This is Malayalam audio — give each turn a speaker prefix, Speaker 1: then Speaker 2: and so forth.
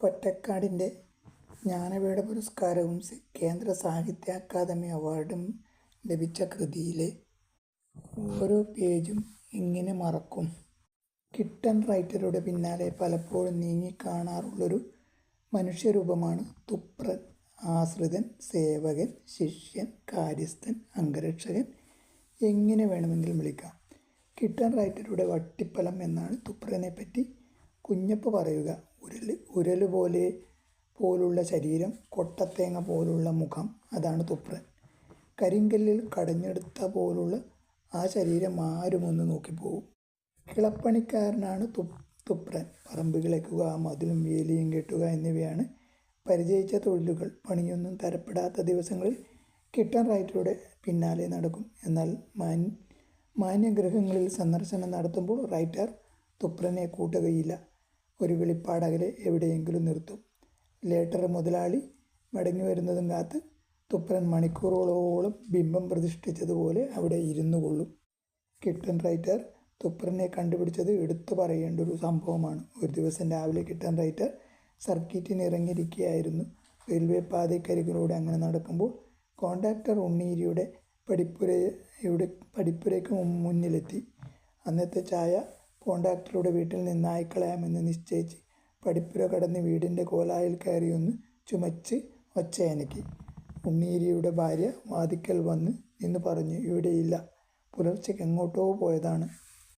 Speaker 1: പൊറ്റക്കാടിന്റെ ജ്ഞാനപീഠ പുരസ്കാരവും കേന്ദ്ര സാഹിത്യ അക്കാദമി അവാർഡും ലഭിച്ച കൃതിയിലെ ഓരോ പേജും എങ്ങനെ മറക്കും? കിട്ടൻ റൈറ്ററുടെ പിന്നാലെ പലപ്പോഴും നീങ്ങിക്കാണാറുള്ളൊരു മനുഷ്യരൂപമാണ് തുപ്രൻ. ആശ്രിതൻ, സേവകൻ, ശിഷ്യൻ, കാര്യസ്ഥൻ, അംഗരക്ഷകൻ എങ്ങനെ വേണമെങ്കിലും വിളിക്കാം. കിട്ടൻ റൈറ്ററുടെ വട്ടിപ്പലം എന്നാണ് തുപ്രനെ പറ്റി കുഞ്ഞപ്പ് പറയുക. ഉരൽ പോലുള്ള ശരീരം, കൊട്ടത്തേങ്ങ പോലുള്ള മുഖം അതാണ് തുപ്രൻ. കരിങ്കല്ലിൽ കടഞ്ഞെടുത്ത പോലുള്ള ആ ശരീരം ആരുമൊന്ന് നോക്കിപ്പോകും കിളപ്പണിക്കാരനാണ് തു തുപ്രൻ. പറമ്പ് കിളയ്ക്കുക, മതിലും വേലിയും കെട്ടുക എന്നിവയാണ് പരിചയിച്ച തൊഴിലുകൾ. പണിയൊന്നും തരപ്പെടാത്ത ദിവസങ്ങളിൽ കിട്ടൻ റൈറ്ററുടെ പിന്നാലെ നടക്കും. എന്നാൽ മാന്യഗ്രഹങ്ങളിൽ സന്ദർശനം നടത്തുമ്പോൾ റൈറ്റർ തുപ്രനെ കൂട്ടുകയില്ല. ഒരു വെളിപാടകലെ എവിടെയെങ്കിലും നിർത്തും. ലേറ്റർ മുതലാളി മടങ്ങി വരുന്നതും കാത്ത് തുപ്രൻ മണിക്കൂറുകളോളം ബിംബം പ്രതിഷ്ഠിച്ചതുപോലെ അവിടെ ഇരുന്നു കൊള്ളും കിട്ടൻ റൈറ്റർ തുപ്രനെ കണ്ടുപിടിച്ചത് എടുത്തു പറയേണ്ട ഒരു സംഭവമാണ്. ഒരു ദിവസം രാവിലെ കിട്ടൻ റൈറ്റർ സർക്കീട്ടിനിറങ്ങിയിരിക്കുകയായിരുന്നു. റെയിൽവേ പാതക്കരികിലൂടെ അങ്ങനെ നടക്കുമ്പോൾ കണ്ടക്ടർ ഉണ്ണീരിയുടെ പടിപ്പുരയ്ക്ക് മുന്നിലെത്തി. അന്നത്തെ ചായ കണ്ടക്ടറുടെ വീട്ടിൽ നിന്നായിക്കളയാമെന്ന് നിശ്ചയിച്ച് പടിപ്പുര കടന്ന് വീടിന്റെ കോലായിൽ കയറിയൊന്ന് ചുമച്ച് ഒച്ചയനക്കി. ഉണ്ണീരിയുടെ ഭാര്യ വാതിക്കൽ വന്ന് നിന്ന് പറഞ്ഞു "ഇവിടെയില്ല. പുലർച്ചയ്ക്ക് എങ്ങോട്ടോ പോയതാണ്.